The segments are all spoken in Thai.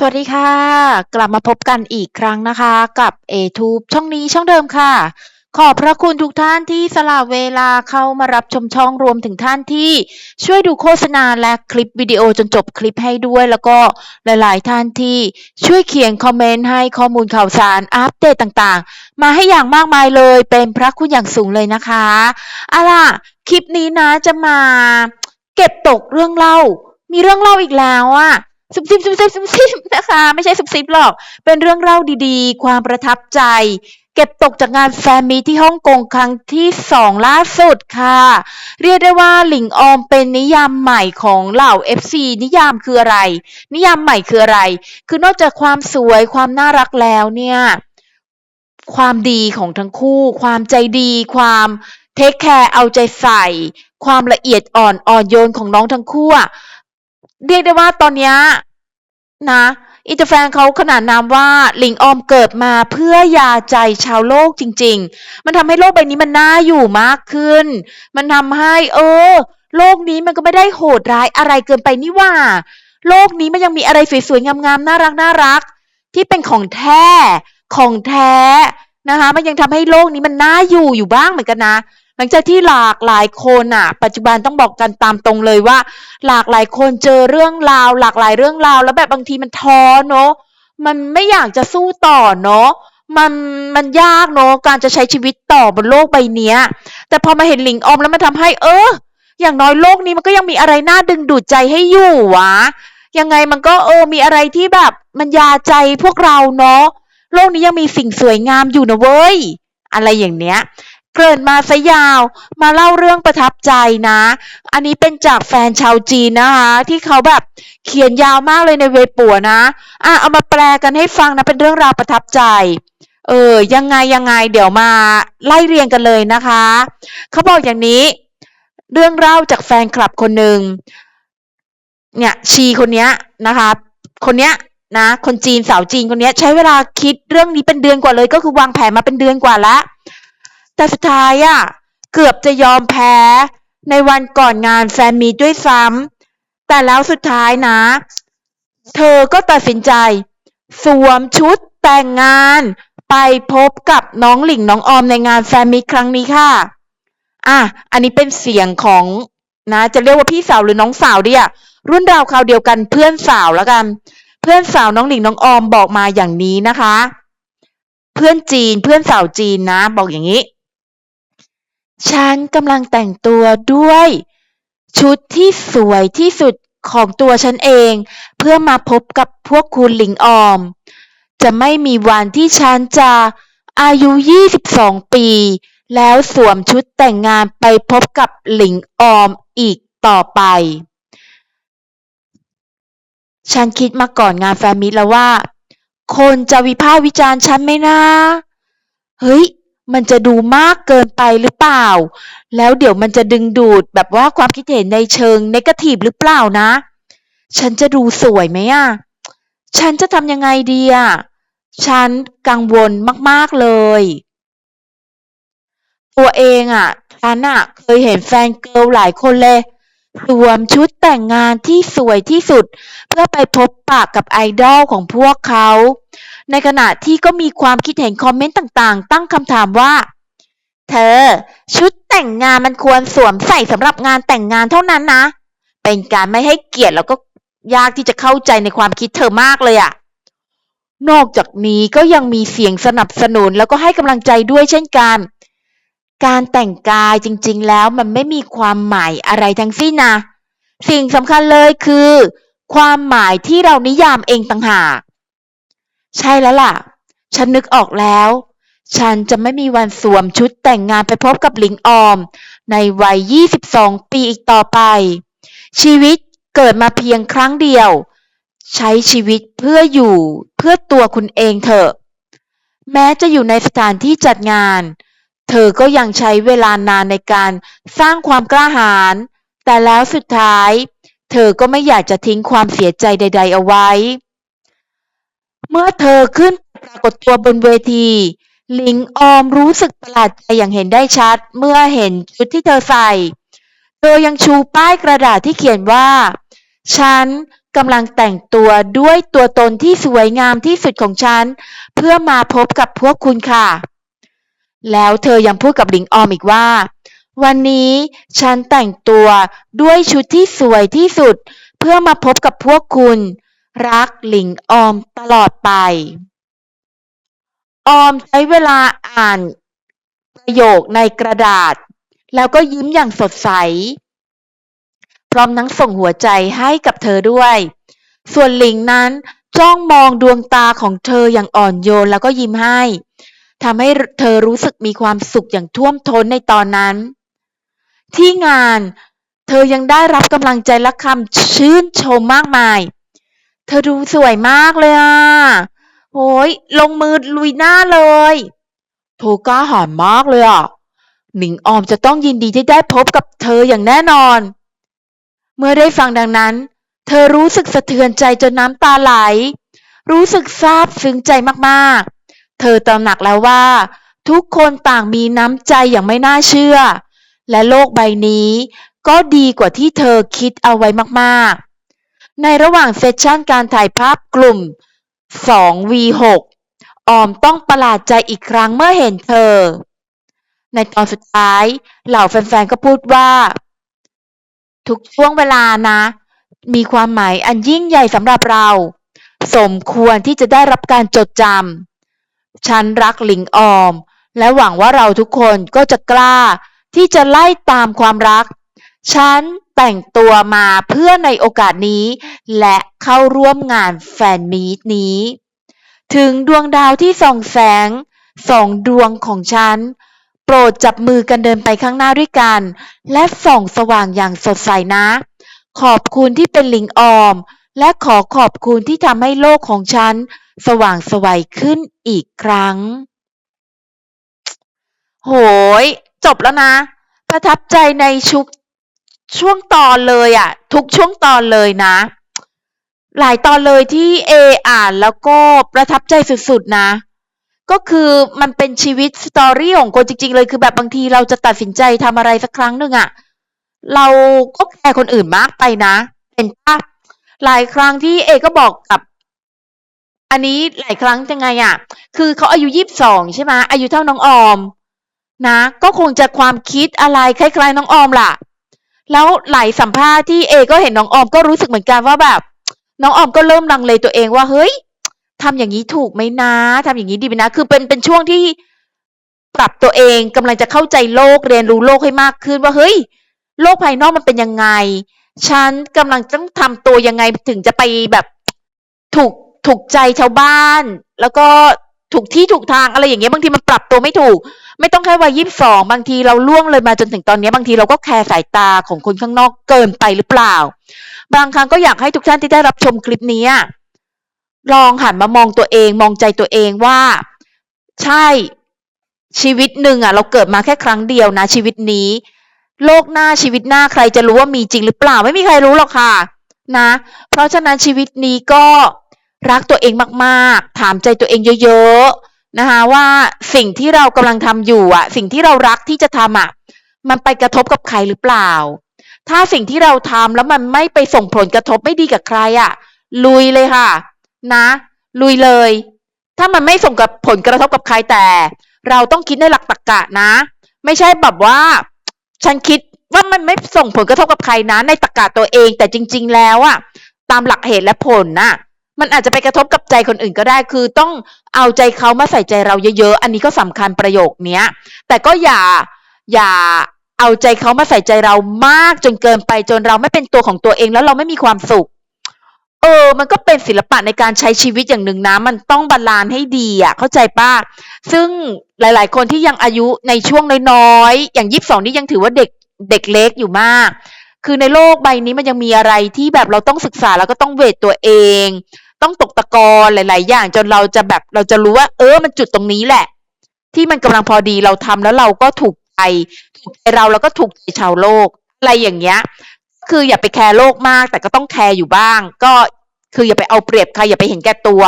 สวัสดีค่ะ กลับมาพบกันอีกครั้งนะคะ กับ A-Tube ช่องนี้ช่องเดิมค่ะ ขอบพระคุณทุกท่านที่สละเวลาเข้ามารับชมช่องรวมถึงท่านที่ช่วยดูโฆษณาและคลิปวิดีโอจนจบคลิปให้ด้วย แล้วก็หลายๆ ท่านที่ช่วยเขียนคอมเมนต์ให้ข้อมูลข่าวสารอัปเดตต่างๆ มาให้อย่างมากมายเลยเป็นพระคุณอย่างสูงเลยนะคะอาล่ะคลิปนี้นะจะมา เก็บตกเรื่องเล่า มีเรื่องเล่าอีกแล้วอะ ซุบซิบซุบซิบซุบซิบนะคะ ไม่ใช่ซุบซิบหรอก เป็นเรื่องเล่าดีๆ ความประทับใจ เก็บตกจากงานแฟนมีที่ฮ่องกงครั้งที่สองล่าสุดค่ะ เรียกได้ว่าหลิงออมเป็นนิยามใหม่ของเหล่า FC นิยามคืออะไร นิยามใหม่คืออะไร คือนอกจากความสวยความน่ารักแล้วเนี่ย ความดีของทั้งคู่ ความใจดี ความเทคแคร์เอาใจใส่ ความละเอียดอ่อนอ่อนโยนของน้องทั้งคู่ เรียกได้ว่าตอนนี้นะอินเตอร์แฟนเขาขนานนามว่าหลิงออมเกิดมาเพื่อยาใจชาวโลกจริง ๆ มันทำให้โลกใบนี้มันน่าอยู่มากขึ้น มันทำให้ เออ โลกนี้มันก็ไม่ได้โหดร้ายอะไรเกินไปนี่ว่า โลกนี้มันยังมีอะไรสวยๆงามๆน่ารักน่ารักที่เป็นของแท้ของแท้นะคะ มันยังทำให้โลกนี้มันน่าอยู่อยู่บ้างเหมือนกันนะ หลังจากที่หลากหลายคนอะปัจจุบันต้องบอกกันตามตรงเลยว่า หลากหลายคนเจอเรื่องราว หลากหลายเรื่องราว แล้วแบบบางทีมันท้อเนาะมันไม่อยากจะสู้ต่อเนาะมันมันยากเนาะการจะใช้ชีวิตต่อบนโลกใบเนี้ย แต่พอมาเห็นหลิงออมแล้วมันทำให้ เออ อย่างน้อยโลกนี้มันก็ยังมีอะไรน่าดึงดูดใจให้อยู่วะยังไงมันก็เออมีอะไรที่แบบมันยาใจพวกเราเนาะโลกนี้ยังมีสิ่งสวยงามอยู่นะเว้ย อะไรอย่างเนี้ย เกริ่นมาซะยาว มาเล่าเรื่องประทับใจนะ อันนี้เป็นจากแฟนชาวจีนนะคะ ที่เขาแบบเขียนยาวมากเลยในเว็บปัวนะอะเอามาแปลกันให้ฟังนะเป็นเรื่องราวประทับใจเออยังไงยังไงเดี๋ยวมาไล่เรียงกันเลยนะคะ เขาบอกอย่างนี้ เรื่องเล่าจากแฟนคลับคนหนึ่งเนี่ยชีคนเนี้ยนะคะ คนเนี้ยนะ คนจีนสาวจีนคนเนี้ย ใช้เวลาคิดเรื่องนี้เป็นเดือนกว่าเลย ก็คือวางแผนมาเป็นเดือนกว่าแล้ว แต่สุดท้ายอะ่ะ เกือบจะยอมแพ้ ในวันก่อนงานแฟนมีด้วยซ้ำแต่แล้วสุดท้ายนะ เธอก็ตัดสินใจ สวมชุดแต่งงานไปพบกับน้องหลิงน้องออมในงานแฟนมีครั้งนี้ค่ะ อะ อันนี้เป็นเสียงของนะ จะเรียกว่าพี่สาวหรือน้องสาวดีอะรุ่นราวคราวเดียวกันเพื่อนสาวแล้วกัน เพื่อนสาวน้องหลิงน้องออมบอกมาอย่างนี้นะคะ เพื่อนจีนเพื่อนสาวจีนนะ บอกอย่างนี้ ฉันกำลังแต่งตัวด้วยชุดที่สวยที่สุดของตัวฉันเองเพื่อมาพบกับพวกคุณหลิงออม จะไม่มีวันที่ฉันจะอายุ 22 ปี แล้วสวมชุดแต่งงานไปพบกับหลิงออมอีกต่อไป ฉันคิดมาก่อนงานแฟนมิตแล้วว่า คนจะวิพากษ์วิจารณ์ฉันไหมนะ เฮ้ย มันจะดูมากเกินไปหรือเปล่า แล้วเดี๋ยวมันจะดึงดูดแบบว่าความคิดเห็นในเชิงนกาทีฟหรือเปล่านะ ฉันจะดูสวยไหมอะ ฉันจะทำยังไงดีอะ ฉันกังวลมากๆเลย ตัวเองอะ ฉันอะเคยเห็นแฟนเกิร์ลหลายคนเลยสวมชุดแต่งงานที่สวยที่สุด เพื่อไปพบปะกับไอดอลของพวกเขา ในขณะที่ก็มีความคิดเห็นคอมเมนต์ต่างๆ ตั้งคำถามว่า เธอ ชุดแต่งงานมันควรสวมใส่สำหรับงานแต่งงานเท่านั้นนะ เป็นการไม่ให้เกียรติแล้วก็ยากที่จะเข้าใจในความคิดเธอมากเลยอะนอกจากนี้ก็ยังมีเสียงสนับสนุนแล้วก็ให้กำลังใจด้วยเช่นกัน การแต่งกายจริงๆแล้วมันไม่มีความหมายอะไรทั้งสิ้นนะ สิ่งสำคัญเลยคือ ความหมายที่เรานิยามเองต่างหาก ใช่แล้วล่ะ ฉันนึกออกแล้ว ฉันจะไม่มีวันสวมชุดแต่งงานไปพบกับหลิงออม ในวัย 22 ปีอีกต่อไป ชีวิตเกิดมาเพียงครั้งเดียว ใช้ชีวิตเพื่ออยู่เพื่อตัวคุณเองเถอะ แม้จะอยู่ในสถานที่จัดงาน เธอก็ยังใช้เวลานานในการสร้างความกล้าหาญแต่แล้วสุดท้าย เธอก็ไม่อยากจะทิ้งความเสียใจใด ๆ เอาไว้ เมื่อเธอขึ้นปรากฏตัวบนเวที หลิงออมรู้สึกประหลาดใจอย่างเห็นได้ชัด เมื่อเห็นชุดที่เธอใส่ เธอยังชูป้ายกระดาษที่เขียนว่า ฉันกำลังแต่งตัวด้วยตัวตนที่สวยงามที่สุดของฉัน เพื่อมาพบกับพวกคุณค่ะ แล้วเธอยังพูดกับหลิงออมอีกว่า วันนี้ฉันแต่งตัวด้วยชุดที่สวยที่สุด เพื่อมาพบกับพวกคุณ รักหลิงออมตลอดไป ออมใช้เวลาอ่านประโยคในกระดาษ แล้วก็ยิ้มอย่างสดใส พร้อมทั้งส่งหัวใจให้กับเธอด้วย ส่วนหลิงนั้นจ้องมองดวงตาของเธออย่างอ่อนโยนแล้วก็ยิ้มให้ทำให้เธอรู้สึกมีความสุขอย่างท่วมท้นในตอนนั้น ที่งานเธอยังได้รับกำลังใจและคำชื่นชมมากมาย เธอดูสวยมากเลยอะโหยลงมือลุยหน้าเลยโทกล้าหาญมากเลยอะ หนิงออมจะต้องยินดีที่ได้พบกับเธออย่างแน่นอน เมื่อได้ฟังดังนั้น เธอรู้สึกสะเทือนใจจนน้ำตาไหล รู้สึกซาบซึ้งใจมากๆ เธอตระหนักแล้วว่า ทุกคนต่างมีน้ำใจอย่างไม่น่าเชื่อ และโลกใบนี้ ก็ดีกว่าที่เธอคิดเอาไว้มากๆ ในระหว่างเซสชั่นการถ่ายภาพกลุ่ม 2v6 ออมต้องประหลาดใจอีกครั้งเมื่อเห็นเธอ ในตอนสุดท้าย เหล่าแฟนๆ ก็พูดว่า ทุกช่วงเวลานะ มีความหมายอันยิ่งใหญ่สำหรับเรา สมควรที่จะได้รับการจดจำฉันรักหลิงออม และหวังว่าเราทุกคนก็จะกล้าที่จะไล่ตามความรัก ฉันแต่งตัวมาเพื่อในโอกาสนี้ และเข้าร่วมงานแฟนมีตนี้ ถึงดวงดาวที่ส่องแสงสองดวงของฉัน โปรดจับมือกันเดินไปข้างหน้าด้วยกัน และส่องสว่างอย่างสดใสนะ ขอบคุณที่เป็นลิงออม และขอขอบคุณที่ทำให้โลกของฉัน สว่างสวัยขึ้นอีกครั้ง โหย จบแล้วนะ ประทับใจในชุก ช่วงตอนเลยอะทุกช่วงตอนเลยนะ หลายตอนเลยที่เออ่านแล้วก็ประทับใจสุดๆนะ ก็คือมันเป็นชีวิตสตอรี่ของคนจริง ๆ เลยคือแบบบางทีเราจะตัดสินใจทำอะไรสักครั้งหนึ่งอะเราก็แคร์คนอื่นมากไปนะเป็นปะหลายครั้งที่เอก็บอกกับอันนี้หลายครั้งยังไงอะคือเขาอายุยี่สิบสองใช่ไหมอายุเท่าน้องออม นะ ก็คงจะความคิดอะไรคล้ายๆน้องออมล่ะ แล้วหลายสัมภาษณ์ที่เอก็เห็นน้องออมก็รู้สึกเหมือนกันว่าแบบ น้องออมก็เริ่มลังเลตัวเองว่าเฮ้ยทำอย่างนี้ถูกไหมนะทำอย่างนี้ดีไหมนะ คือเป็นเป็นช่วงที่ปรับตัวเองกำลังจะเข้าใจโลกเรียนรู้โลกให้มากขึ้นว่าเฮ้ย โลกภายนอกมันเป็นยังไง ฉันกำลังต้องทำตัวยังไงถึงจะไปแบบถูกถูกใจชาวบ้าน แล้วก็ถูกที่ถูกทางอะไรอย่างเงี้ยบางทีมันปรับตัวไม่ถูก ไม่ต้องแค่วัยยี่สิบสองบางทีเราล่วงเลยมาจนถึงตอนนี้บางทีเราก็แคร์สายตาของคนข้างนอกเกินไปหรือเปล่า บางครั้งก็อยากให้ทุกท่านที่ได้รับชมคลิปนี้ลองหันมามองตัวเองมองใจตัวเองว่า ใช่ชีวิตหนึ่งอะ เราเกิดมาแค่ครั้งเดียวนะ ชีวิตนี้ โลกหน้าชีวิตหน้าใครจะรู้ว่ามีจริงหรือเปล่า ไม่มีใครรู้หรอกค่ะ นะ เพราะฉะนั้นชีวิตนี้ก็รักตัวเองมาก ๆ ถามใจตัวเองเยอะๆ นะคะว่าสิ่งที่เรากำลังทำอยู่อะ สิ่งที่เรารักที่จะทำอะมันไปกระทบกับใครหรือเปล่า ถ้าสิ่งที่เราทำแล้วมันไม่ไปส่งผลกระทบไม่ดีกับใครอะ ลุยเลยค่ะ นะ ลุยเลย ถ้ามันไม่ส่งกับผลกระทบกับใครแต่ เราต้องคิดในหลักตรรกะนะ ไม่ใช่แบบว่า ฉันคิดว่ามันไม่ส่งผลกระทบกับใครนะ ในตรรกะตัวเอง แต่จริง ๆ แล้วอะตามหลักเหตุและผลน่ะ มันอาจจะไปกระทบกับใจคนอื่นก็ได้ คือต้องเอาใจเขามาใส่ใจเราเยอะๆ อันนี้ก็สำคัญประโยคเนี้ย แต่ก็อย่าอย่าเอาใจเขามาใส่ใจเรามากจนเกินไปจนเราไม่เป็นตัวของตัวเองแล้วเราไม่มีความสุข เออ มันก็เป็นศิลปะในการใช้ชีวิตอย่างหนึ่งนะ มันต้องบาลานซ์ให้ดีอะ เข้าใจป้าซึ่งหลาย ๆ คนที่ยังอายุในช่วงน้อยๆ อย่างยี่สิบสองนี่ยังถือว่าเด็กเด็กเล็กอยู่มาก คือในโลกใบนี้มันยังมีอะไรที่แบบเราต้องศึกษาแล้วก็ต้องเวทตัวเอง ต้องตกตะกอนหลาย ๆ อย่างจนเราจะแบบเราจะรู้ว่า เออมันจุดตรงนี้แหละ ที่มันกำลังพอดีเราทำแล้วเราก็ถูกใจถูกใจเราแล้วก็ถูกใจชาวโลก อะไรอย่างเงี้ย คืออย่าไปแคร์โลกมาก แต่ก็ต้องแคร์อยู่บ้าง ก็คืออย่าไปเอาเปรียบใครอย่าไปเห็นแก่ตัว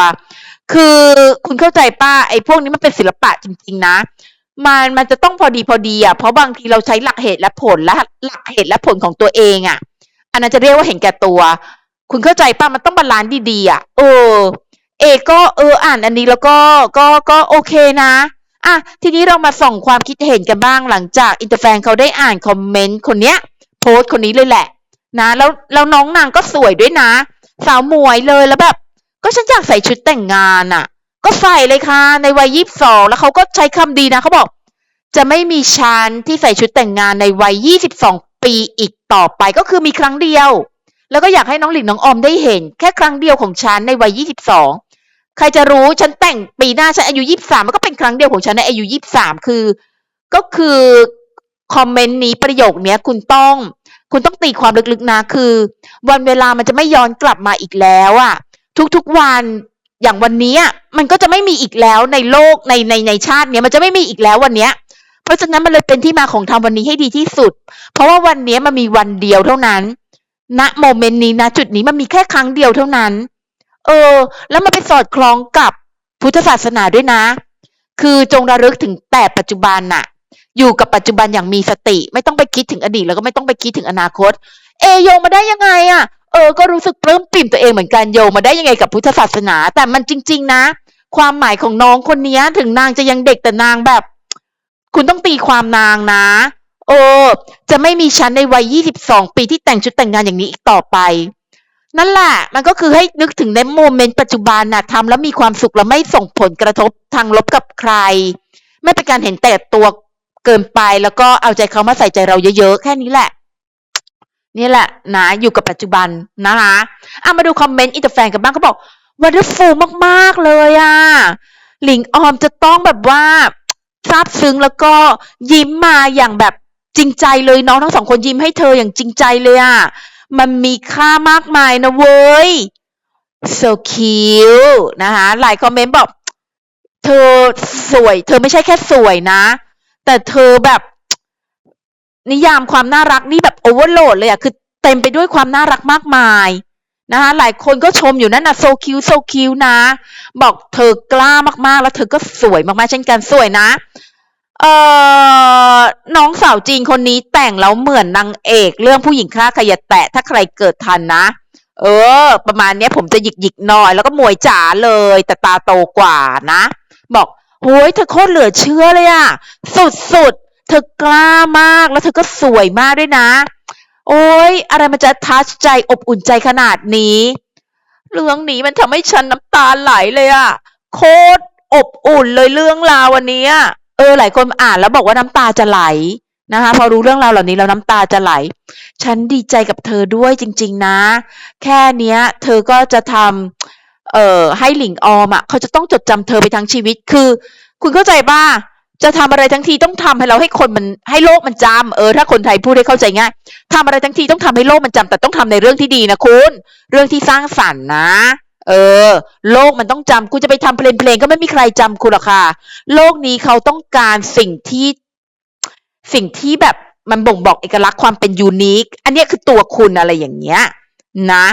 คือคุณเข้าใจป้าไอ้พวกนี้มันเป็นศิลปะจริง ๆ นะมันมันจะต้องพอดีพอดีอะเพราะบางทีเราใช้หลักเหตุและผลและหลักเหตุและผลของตัวเองอะ อันนั้นจะเรียกว่าเห็นแก่ตัว คุณเข้าใจป่ะมันต้องบาลานซ์ดีๆอะเออ เอก็เอออ่านอันนี้แล้วก็ก็ก็โอเคนะอะทีนี้เรามาส่องความคิดเห็นกันบ้างหลังจากอินเตอร์แฟนเขาได้อ่านคอมเมนต์คนเนี้ย โพสต์คนนี้เลยแหละ นะ แล้วแล้วน้องนางก็สวยด้วยนะ สาวหมวยเลยแล้วแบบ ก็ฉันอยากใส่ชุดแต่งงานอะ ก็ใส่เลยค่ะ ในวัยยี่สิบสองแล้วเขาก็ใช้คำดีนะเขาบอก จะไม่มีฉันที่ใส่ชุดแต่งงานในวัยยี่สิบสองปีอีกต่อไปก็คือมีครั้งเดียว แล้วก็อยากให้น้องหลินน้องออมได้เห็น แค่ครั้งเดียวของฉันในวัยยี่สิบสองใครจะรู้ฉันแต่งปีหน้าฉันอายุยี่สามมันก็เป็นครั้งเดียวของฉันในอายุยี่สามคือ ก็คือคอมเมนต์นี้ประโยคนี้คุณต้อง คุณต้องตีความลึกๆนะคือ วันเวลามันจะไม่ย้อนกลับมาอีกแล้วอะทุกๆวันอย่างวันนี้มันก็จะไม่มีอีกแล้วในโลกในในในชาติเนี้ยมันจะไม่มีอีกแล้ววันเนี้ย เพราะฉะนั้นมันเลยเป็นที่มาของทำวันนี้ให้ดีที่สุด เพราะว่าวันนี้มันมีวันเดียวเท่านั้น ณโมเมนต์นี้ณจุดนี้มันมีแค่ครั้งเดียวเท่านั้น เออ แล้วมันไปสอดคล้องกับพุทธศาสนาด้วยนะ คือจงระลึกถึงแต่ปัจจุบันน่ะ อยู่กับปัจจุบันอย่างมีสติ ไม่ต้องไปคิดถึงอดีตแล้วก็ไม่ต้องไปคิดถึงอนาคต เอโยงมาได้ยังไงอะ่ะ เออ ก็รู้สึกปลื้มปิ่มตัวเองเหมือนกันโยงมาได้ยังไงกับพุทธศาสนา แต่มันจริง ๆ นะ ความหมายของน้องคนนี้ถึงนางจะยังเด็กแต่นางแบบ คุณต้องตีความนางนะ โอ้ จะไม่มีฉันในวัย 22 ปีที่แต่งชุดแต่งงานอย่างนี้อีกต่อไป นั่นแหละมันก็คือให้นึกถึงในโมเมนต์ปัจจุบันน่ะทำแล้วมีความสุขแล้วไม่ส่งผลกระทบทางลบกับใคร ไม่เป็นการเห็นแต่ตัวเกินไปแล้วก็เอาใจเขามาใส่ใจเราเยอะๆ แค่นี้แหละ นี่แหละนะอยู่กับปัจจุบันนะคะเอามาดูคอมเมนต์อินเตอร์แฟนกันบ้างเขาบอกวันนี้ฟูมากๆเลยอะหลิงออมจะต้องแบบว่าซาบซึ้งแล้วก็ยิ้มมาอย่างแบบ จริงใจเลยน้องทั้งสองคนยิ้มให้เธออย่างจริงใจเลยอะ มันมีค่ามากมายนะเว้ย so cute นะคะหลายคอมเมนต์บอก เธอสวย เธอไม่ใช่แค่สวยนะ แต่เธอแบบ นิยามความน่ารักนี่แบบโอเวอร์โหลดเลยอะคือเต็มไปด้วยความน่ารักมากมายนะคะหลายคนก็ชมอยู่นั่นนะโซคิวโซคิวนะ บอกเธอกล้ามากๆ แล้วเธอก็สวยมากๆเช่นกันสวยนะ เอ่อน้องสาวจีนคนนี้แต่งแล้วเหมือนนางเอก เรื่องผู้หญิงฆ่าใครอย่าแตะถ้าใครเกิดทันนะ เออ ประมาณเนี้ยผมจะหยิกหยิกหน่อย แล้วก็มวยจ๋าเลย แต่ตาโตกว่านะ บอกโห้ยเธอโคตรเหลือเชื่อเลยอะสุดๆเธอกล้ามากแล้วเธอก็สวยมากด้วยนะ โอ้ยอะไรมันจะทัชใจอบอุ่นใจขนาดนี้ เรื่องนี้มันทำให้ฉันน้ำตาไหลเลยอะโคตรอบอุ่นเลยเรื่องราววันนี้ เออหลายคนอ่านแล้วบอกว่าน้ำตาจะไหลนะคะพอรู้เรื่องราวเหล่านี้แล้วน้ำตาจะไหล ฉันดีใจกับเธอด้วยจริง ๆ นะ แค่เนี้ย เธอก็จะทำเอ่อให้หลิงออมอะเขาจะต้องจดจำเธอไปทั้งชีวิตคือ คุณเข้าใจป่ะจะทำอะไรทั้งทีต้องทำให้เราให้คนมันให้โลกมันจำเออถ้าคนไทยพูดให้เข้าใจง่ายทำอะไรทั้งทีต้องทำให้โลกมันจำแต่ต้องทำในเรื่องที่ดีนะคุณ เรื่องที่สร้างสรรค์นะ เออ โลกมันต้องจำคุณจะไปทำเพลงเพลงก็ไม่มีใครจำคุณหรอกค่ะ โลกนี้เขาต้องการสิ่งที่สิ่งที่แบบมันบ่งบอกเอกลักษณ์ความเป็นยูนิค อันนี้คือตัวคุณอะไรอย่างเงี้ย นะ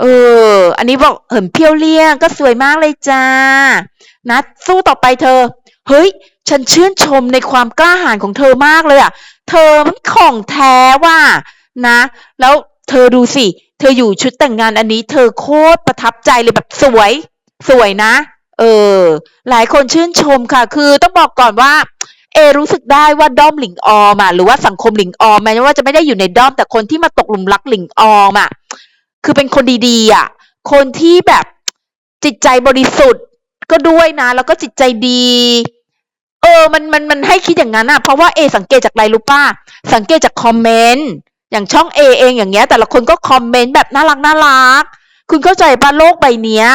เออ อันนี้บอกเหินเพียวเลี่ยงก็สวยมากเลยจ้า นะ สู้ต่อไปเธอ เฮ้ย ฉันชื่นชมในความกล้าหาญของเธอมากเลยอะ เธอมันของแท้ว่ะนะ แล้วเธอดูสิ เธออยู่ชุดแต่งงานอันนี้ เธอโคตรประทับใจเลยแบบสวย สวยนะ เออ หลายคนชื่นชมค่ะ คือต้องบอกก่อนว่า เอรู้สึกได้ว่าด้อมหลิงออมอะหรือว่าสังคมหลิงออมแม้ว่าจะไม่ได้อยู่ในด้อมแต่คนที่มาตกหลุมรักหลิงออมอะคือเป็นคนดีๆอะ คนที่แบบจิตใจบริสุทธิ์ก็ด้วยนะ แล้วก็จิตใจดี เออ มันมันมันให้คิดอย่างนั้นอะ เพราะว่าเอสังเกตจากอะไรรู้ป่ะสังเกตจากคอมเมนต์ อย่างช่องเอเองอย่างเงี้ย แต่ละคนก็คอมเมนต์แบบน่ารักน่ารัก คุณเข้าใจปะโลกใบเนี้ย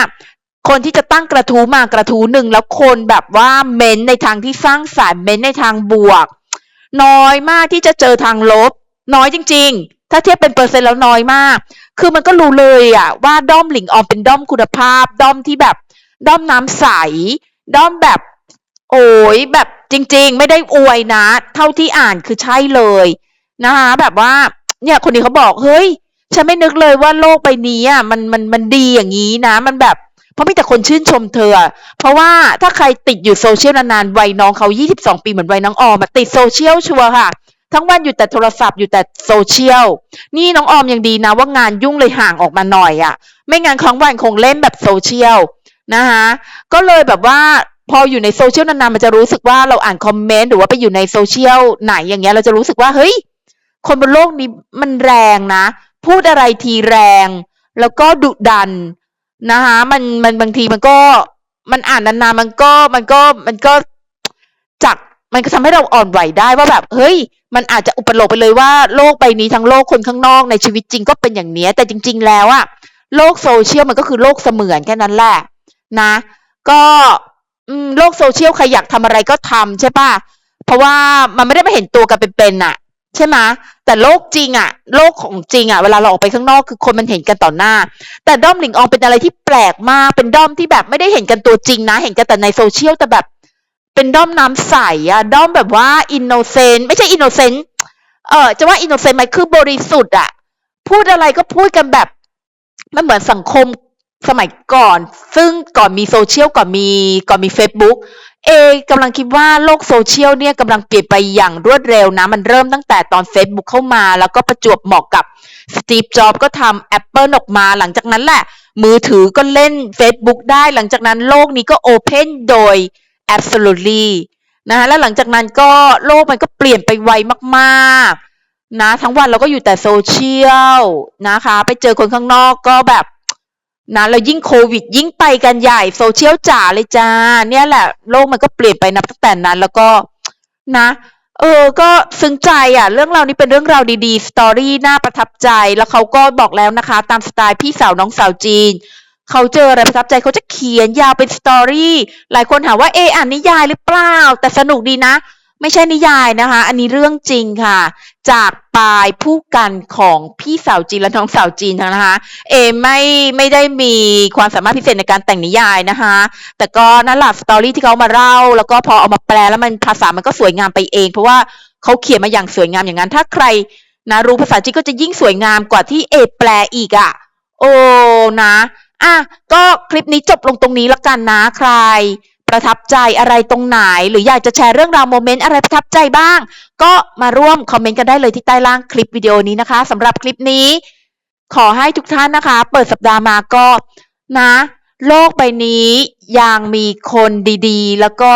คนที่จะตั้งกระทู้มากระทู้หนึ่งแล้วคนแบบว่าเม้นในทางที่สร้างสรรค์เม้นในทางบวก น้อยมากที่จะเจอทางลบ น้อยจริง ๆ ถ้าเทียบเป็นเปอร์เซ็นต์แล้วน้อยมาก คือมันก็รู้เลยอะว่าด้อมหลิงออมเป็นด้อมคุณภาพ ด้อมที่แบบด้อมน้ำใส ด้อมแบบโอ้ยแบบจริง ๆ ไม่ได้อวยนะ เท่าที่อ่านคือใช่เลยนะคะแบบว่า เนี่ย คนนี้เขาบอกเฮ้ยฉันไม่นึกเลยว่าโลกใบนี้อะมันมันมันดีอย่างนี้นะ มันแบบเพราะมีแต่คนชื่นชมเธอ เพราะว่าถ้าใครติดอยู่โซเชียลนานๆวัยน้องเขา 22 ปีเหมือนวัยน้องออมติดโซเชียลชัวร์ค่ะ ทั้งวันอยู่แต่โทรศัพท์อยู่แต่โซเชียล นี่น้องออมยังดีนะ ว่างานยุ่งเลยห่างออกมาหน่อยอะ่ะ ไม่งั้นครั้งวันคงเล่นแบบโซเชียลนะคะก็เลยแบบว่าพออยู่ในโซเชียลนานๆมันจะรู้สึกว่าเราอ่านคอมเมนต์หรือว่าไปอยู่ในโซเชียลไหนอย่างเงี้ยเราจะรู้สึกว่าเฮ้ย คนบนโลกนี้มันแรงนะ พูดอะไรทีแรง แล้วก็ดุดันนะคะมันมันบางทีมันก็มันอ่านนานๆมันก็มันก็มันก็จากมันก็ทำให้เราอ่อนไหวได้ว่าแบบ เฮ้ย มันอาจจะอุปโลกไปเลยว่าโลกใบนี้ทั้งโลกคนข้างนอกในชีวิตจริงก็เป็นอย่างเนี้ย แต่จริง ๆ แล้วอะโลกโซเชียลมันก็คือโลกเสมือนแค่นั้นแหละนะ ก็โลกโซเชียลใครอยากทำอะไรก็ทำใช่ป่ะเพราะว่ามันไม่ได้มาเห็นตัวกันเป็นๆน่ะ ใช่ไหมแต่โลกจริงอะโลกของจริงอะเวลาเราออกไปข้างนอกคือคนมันเห็นกันต่อหน้า แต่ด้อมหลิงอองเป็นอะไรที่แปลกมากเป็นด้อมที่แบบไม่ได้เห็นกันตัวจริงนะ เห็นกันแต่ในโซเชียลแต่แบบ เป็นด้อมน้ำใสอะด้อมแบบว่าอินโนเซนต์ไม่ใช่อินโนเซนต์เออจะว่าอินโนเซนต์ไหมคือบริสุทธิ์อะพูดอะไรก็พูดกันแบบมันเหมือนสังคมสมัยก่อน ซึ่งก่อนมีโซเชียลก่อนมีก่อนมี Facebook เอกำลังคิดว่าโลกโซเชียลเนี่ยกำลังเปลี่ยนไปอย่างรวดเร็วนะ มันเริ่มตั้งแต่ตอน Facebook เข้ามา แล้วก็ประจวบเหมาะกับสตีฟจ็อบก็ทำ Apple ออกมาหลังจากนั้นแหละ มือถือก็เล่น Facebook ได้หลังจากนั้นโลกนี้ก็โอเพนโดย absolutely นะแล้วหลังจากนั้นก็โลกมันก็เปลี่ยนไปไวมากๆ นะ ทั้งวันเราก็อยู่แต่โซเชียลนะคะ ไปเจอคนข้างนอกก็แบบ นะแล้วยิ่งโควิด ยิ่งไปกันใหญ่โซเชียลจ๋าเลยจ้า เนี่ยแหละ โลกมันก็เปลี่ยนไปนับตั้งแต่นั้น แล้วก็นะ เออ ก็ซึ้งใจอะ เรื่องราวนี้เป็นเรื่องราวดีๆสตอรี่น่าประทับใจ แล้วเขาก็บอกแล้วนะคะ ตามสไตล์พี่สาวน้องสาวจีนเขาเจออะไรประทับใจเขาจะเขียนยาวเป็นสตอรี่หลายคนถามว่าเอออ่านนิยายหรือเปล่า แต่สนุกดีนะ ไม่ใช่นิยายนะคะ อันนี้เรื่องจริงค่ะ จากปลายผู้กันของพี่สาวจีนและน้องสาวจีนนะคะ เอไม่ไม่ได้มีความสามารถพิเศษในการแต่งนิยายนะคะ แต่ก็นั่นแหละสตอรี่ที่เขามาเล่า แล้วก็พอเอามาแปลแล้วมันภาษามันก็สวยงามไปเอง เพราะว่าเขาเขียนมาอย่างสวยงามอย่างนั้น ถ้าใครนะรู้ภาษาจีนก็จะยิ่งสวยงามกว่าที่เอแปลอีกอะ่ะ โอ้นะอะก็คลิปนี้จบลงตรงนี้ละกันนะใคร ประทับใจอะไรตรงไหน หรืออยากจะแชร์เรื่องราวโมเมนต์อะไรประทับใจบ้าง ก็มาร่วมคอมเมนต์กันได้เลยที่ใต้ล่างคลิปวิดีโอนี้นะคะสำหรับคลิปนี้ ขอให้ทุกท่านนะคะ เปิดสัปดาห์มาก็นะ โลกใบนี้ยังมีคนดีๆ แล้วก็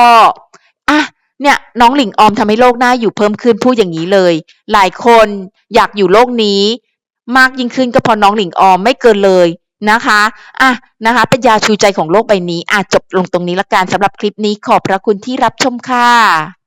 อะเนี่ยน้องหลิงออมทำให้โลกน่าอยู่เพิ่มขึ้นพูดอย่างนี้เลย หลายคนอยากอยู่โลกนี้ มากยิ่งขึ้นก็เพอน้องหลิงออมไม่เกินเลย นะคะอะนะคะ เป็นยาชูใจของโลกใบนี้อะจบลงตรงนี้ละกันสำหรับคลิปนี้ขอบพระคุณที่รับชมค่ะ